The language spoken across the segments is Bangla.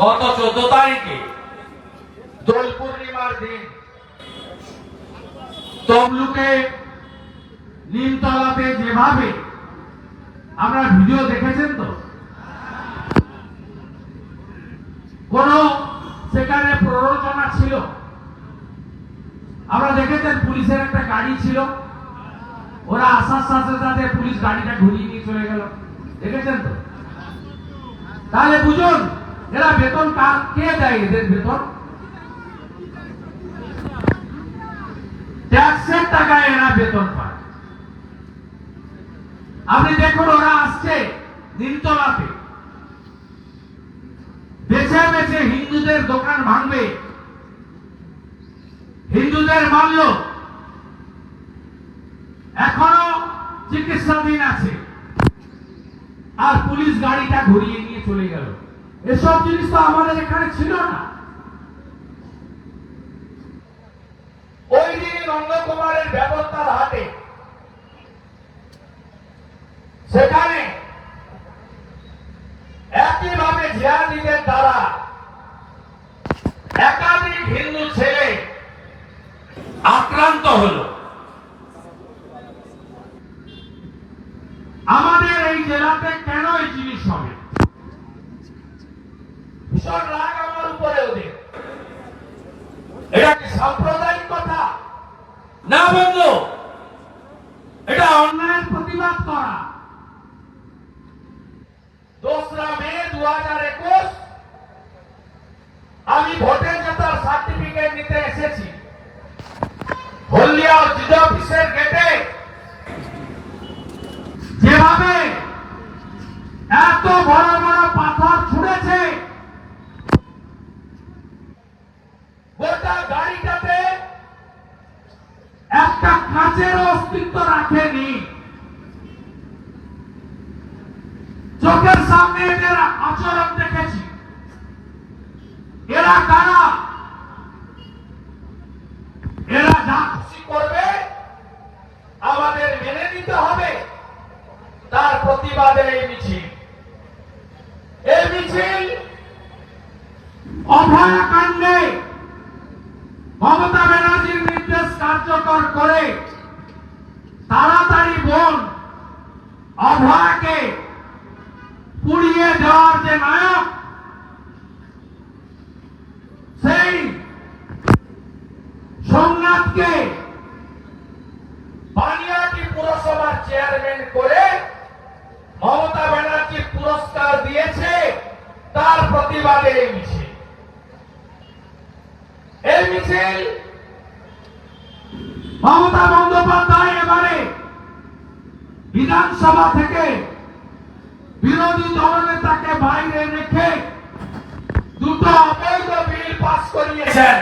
গত চোদ্দ তারিখে দোল পূর্ণিমার দিন তমলুকে নিমতলাতে যেভাবে আমরা ভিডিও দেখেছেন তো, কোন সেখানে প্ররোচনা ছিল। আমরা দেখেছেন পুলিশের একটা গাড়ি ছিল। ওরা আসার সাথে সাথে পুলিশ গাড়িটা ঘুরিয়ে নিয়ে চলে গেল। দেখেছেন তো? তাহলে বুঝুন এরা বেতন কা- কে দেয় এদের বেতন? ট্যাক্সের টাকায় এরা বেতন পায়। আপনি দেখুন, ওরা আসছে নিমতলাতে বেছে বেছে হিন্দুদের দোকান ভাঙবে। হিন্দুদের মারল এখনও চিকিৎসাধীন আছে। আর পুলিশ গাড়িটা ঘুরিয়ে নিয়ে চলে গেল। এসব জিনিস তো আমাদের এখানে ছিল না। ওই দিন নন্দকুমারের ব্যবস্থার সেখানে একইভাবে দ্বারা একাধিক হিন্দু ছেলে আক্রান্ত হলো। আমাদের এই জেলাতে কেন এই জিনিস হবে? ভীষণ রাগ আমার উপরে ওদের। এটা কি সাম্প্রদায়িক কথা? না বন্ধু, এটা অন্যায়ের প্রতিবাদ করা। দোসরা মে দু হাজার একুশ আমি ভোটে জেতার সার্টিফিকেট নিতে এসেছি। হলদিয়া জিডি অফিসের গেটে যেভাবে এত বড় বড় কাঁচের অস্তিত্ব রাখেনি। চোখের সামনে এদের আচরণ দেখেছি। এরা কারা? এরা যা খুশি করবে, আমাদের মেনে নিতে হবে। তার প্রতিবাদে এই মিছিল। এই মিছিল অভয়াকাণ্ডে মমতা ব্যানার্জির নির্দেশ কার্যকর করে তাড়াতাড়ি বোন অভয়াকে পুড়িয়ে দেওয়ার যে নায়ক, সেই সোমনাথকে বানিয়াটি পুরসভার চেয়ারম্যান করে মমতা ব্যানার্জি পুরস্কার দিয়েছে। তার প্রতিবাদে এই মিছিল এই মিছিল মমতা বন্দ্যোপাধ্যায় এবারে বিধানসভা থেকে বিরোধী দলনেতাকে বাইরে রেখে দুটো অবৈধ বিল পাস করিয়েছেন।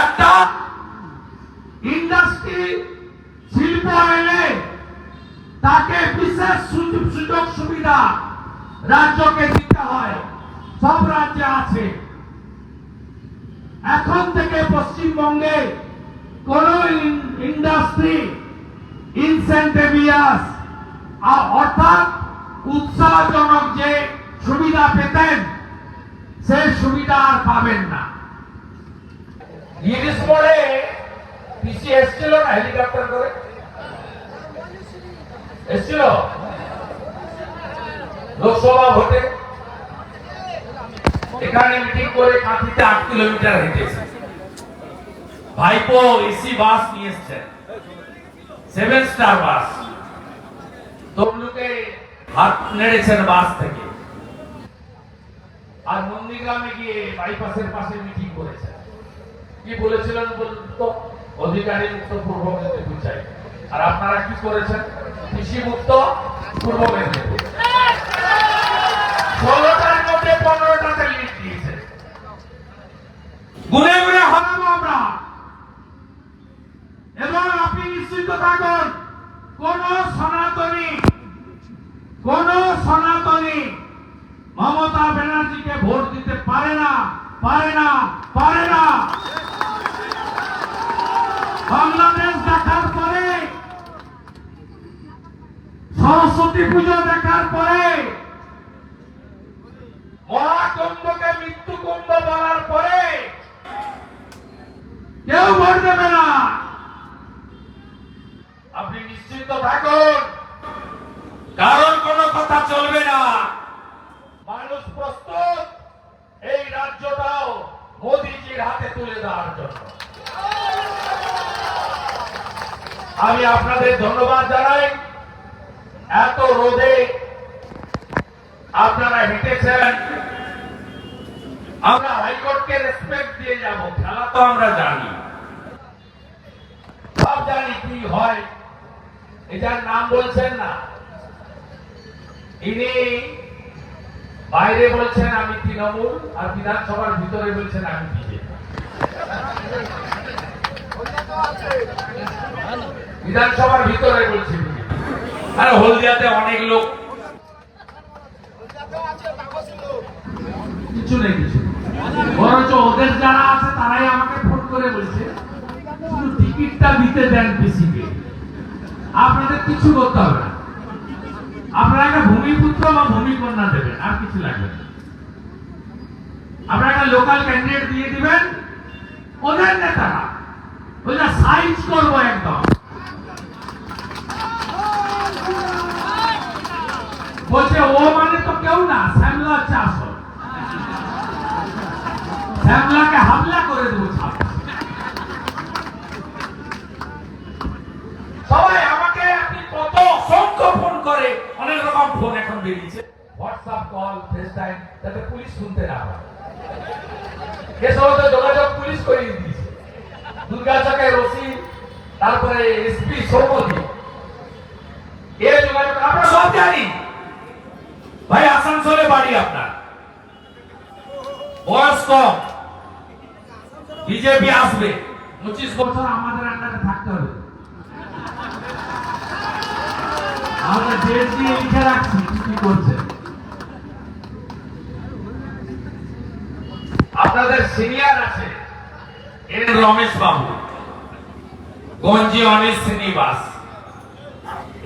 একটা ইন্ডাস্ট্রি শিল্প এলে তাকে বিশেষ সুযোগ সুবিধা রাজ্যকে দিতে হয়, সব রাজ্যে আছে। এখন থেকে পশ্চিমবঙ্গে কোন ইন্ডাস্ট্রি ইনসেন্টিভিয়াস অর্থাৎ উৎসাহজনক যে সুবিধা পেতেন সেই সুবিধা আর পাবেন না। ইংলিশ পিসি না হেলিকপ্টার করে? লোকসভা ভোটে? এখানে মিটিং করে কাঁথিতে আট কিলোমিটার হেঁটেছে। ভাইপো এসি বাস নিয়ে এসছেন। সেভেন স্টার বাস তমলুকে হাত নেড়েছেন বাস থেকে। আর নন্দীগ্রামে গিয়ে বাইপাসের পাশে মিটিং করেছেন কি বলেছিলেন বলুন তো? অধিকারী মুক্ত পূর্ব মেদিনীপুর চাই। আর আপনারা কি করেছেন? কৃষি মুক্ত পূর্ব মেদিনীপুর। ষোলোটার মধ্যে পনেরোটাতে লিড দিয়েছে গুনে গুনে হারাবো আমরা এবং আপনি নিশ্চিত কোন সনাতনী কোন সনাতনী মমতা ব্যানার্জিকে ভোট দিতে পারে না পারে না পারে না। বাংলাদেশ দেখার পরে, সরস্বতী পুজো দেখার পরে মহাকুম্ভ কুম্ভকে মৃত্যু কুম্ভ বলার পরে, কেউ ভোট দেবে না। আপনি নিশ্চিন্ত থাকুন। কারণ কোনো কথা চলবে না। মানুষ প্রস্তুত, এই রাজ্যটাও মোদিজির হাতে তুলে দেওয়ার জন্য। আমি আপনাদের ধন্যবাদ জানাই। এত রোদে আপনারা হেঁটেছেন। আমরা হাইকোর্টকে রেসপেক্ট দিয়ে যাব, খেলা তো আমরা জানি। সব জানি কি হয়। এটার নাম বলছেন না। ইনি বাইরে বলছেন আমি তৃণমূল। আর বিধানসভার ভিতরে বলছেন আমি বিজেপি। বিধানসভার ভিতরে বলছি বিজেপি আরে হলদিয়াতে অনেক লোক। কিছু নেই কিছু বরঞ্চ ওদের যারা আছে তারাই আমাকে ফোন করে বলছে শুধু টিকিটটা দিতে দেন পিসিকে আপনাদের কিছু করতে হবে না। আপনারা একটা ভূমিপুত্র বা ভূমিকন্যা দেবেন, আর কিছু লাগবে না। আপনারা একটা লোকাল ক্যান্ডিডেট দিয়ে দিবেন, ওদের নেতারা ওইটা সাইজ করব একদম। বলছে, ও মানে তো কেউ না শ্যামলা চাষ শ্যামলাকে হামলা করে দেবো ছাপ সবাই আমাকে আপনি কত অসংখ্য ফোন করে অনেক রকম ফোন এখন বেরিয়েছে হোয়াটসঅ্যাপ কল ফেস টাইম যাতে পুলিশ শুনতে না পারে এ সমস্ত যোগাযোগ পুলিশ করিয়ে দিয়েছে দুর্গাচকে রশি তারপরে এসপি সৌমদি এ যোগাযোগ আমরা সব জানি। ভাই, আসানসোলে বাড়ি আপনার। বয়স কম। বিজেপি আসবে। পঁচিশ বছর আমাদের আন্ডারে থাকতে হবে। আমরা ডেট দিয়ে লিখে রাখছি, কি করছে আপনাদের সিনিয়র আছে। রমেশ বাবু। গঞ্জি শ্রীনিবাস।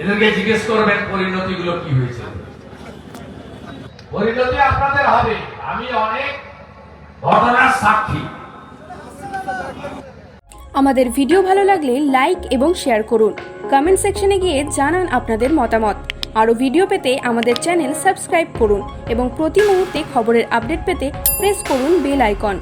এদেরকে জিজ্ঞেস করবেন কি হয়েছে? পরিণতি আপনাদের হবে। আমি অনেক ঘটনার সাক্ষী। আমাদের ভিডিও ভালো লাগলে লাইক এবং শেয়ার করুন। কমেন্ট সেকশনে গিয়ে জানান আপনাদের মতামত। আরও ভিডিও পেতে আমাদের চ্যানেল সাবস্ক্রাইব করুন এবং প্রতি মুহূর্তে খবরের আপডেট পেতে প্রেস করুন বেল আইকন।